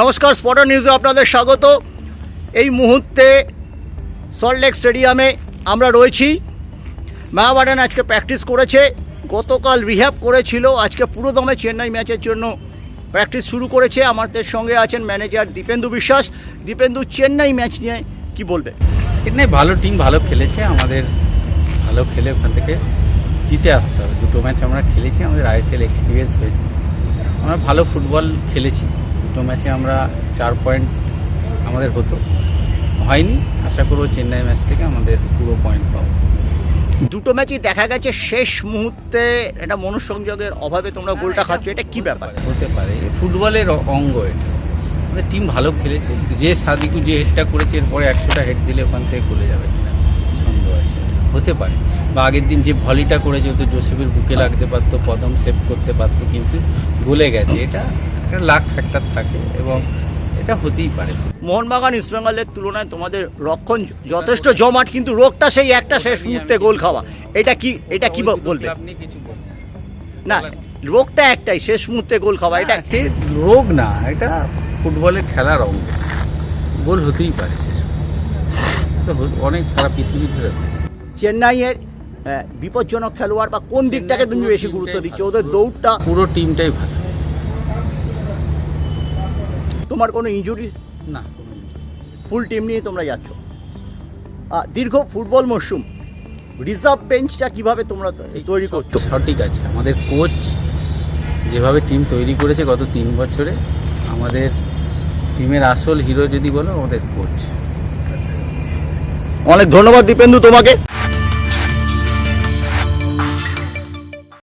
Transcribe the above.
নমস্কার স্পটার নিউজে আপনাদের স্বাগত। এই মুহূর্তে সল্টলেক স্টেডিয়ামে আমরা রয়েছি। মায়াবাডান আজকে প্র্যাকটিস করেছে, গতকাল রিহ্যাব করেছিল, আজকে পুরো দমে চেন্নাই ম্যাচের জন্য প্র্যাকটিস শুরু করেছে। আমাদের সঙ্গে আছেন ম্যানেজার দীপেন্দু বিশ্বাস। দীপেন্দু, চেন্নাই ম্যাচ নিয়ে কি বলবে? চেন্নাই ভালো টিম ভালো খেলেছে। আমাদের ভালো খেলে ওখান থেকে জিতে আসতে হবে। দুটো ম্যাচ আমরা খেলেছি, আমাদের আইএসএল এক্সপিরিয়েন্স হয়েছে। আমরা ভালো ফুটবল খেলেছি। দুটো ম্যাচে আমরা চার পয়েন্ট আমাদের হতো। হয়নি আশা করব চেন্নাই ম্যাচ থেকে আমাদের পুরো পয়েন্ট পাবো। দুটো ম্যাচই দেখা গেছে শেষ মুহূর্তে এটা মনুসংযোগের অভাবে তোমরা গোলটা খাচ্ছ এটা কি ব্যাপার? হতে পারে। ফুটবলের অঙ্গ এটা। আমাদের টিম ভালো খেলেছে যে সাদিকু যে হেডটা করেছে এরপরে একশোটা হেড দিলে ওখান থেকে গলে যাবে কিনা সন্দেহ আছে। হতে পারে। বা আগের দিন যে ভলিটা করেছে তো জোসেফের বুকে লাগতে পারতো কদম সেভ করতে পারতো কিন্তু গলে গেছে। এটা একটা লাখ ফ্যাক্টর থাকে এবং এটা হতেই পারে। মোহনবাগান ইস্টবেঙ্গলের তুলনায় তোমাদের রক্ষণ যথেষ্ট। জমাট কিন্তু রোগটা সেই একটা শেষ মুহূর্তে গোল খাওয়া। এটা কি এটা কি বলবে? আপনি কিছু না রোগটা একটাই শেষ মুহূর্তে গোল খাওয়া। এটা সে রোগ না এটা ফুটবলের খেলার অঙ্গ। গোল হতেই পারে শেষ অনেক সারা পৃথিবী ধরে চেন্নাইয়ের বিপজ্জনক খেলোয়াড় বা কোন দিকটাকে তুমি বেশি গুরুত্ব দিচ্ছ? ওদের দৌড়টা পুরো টিমটাই ভালো। তোমার কোনো ইঞ্জুরি না ফুল টিম নিয়ে তোমরা যাচ্ছ। দীর্ঘ ফুটবল মরশুম রিজার্ভ বেঞ্চটা কীভাবে তোমরা তৈরি করছ? সঠিক আছে। আমাদের কোচ যেভাবে টিম তৈরি করেছে গত তিন বছরে আমাদের টিমের আসল হিরো যদি বলো আমাদের কোচ অনেক ধন্যবাদ দীপেন্দু তোমাকে।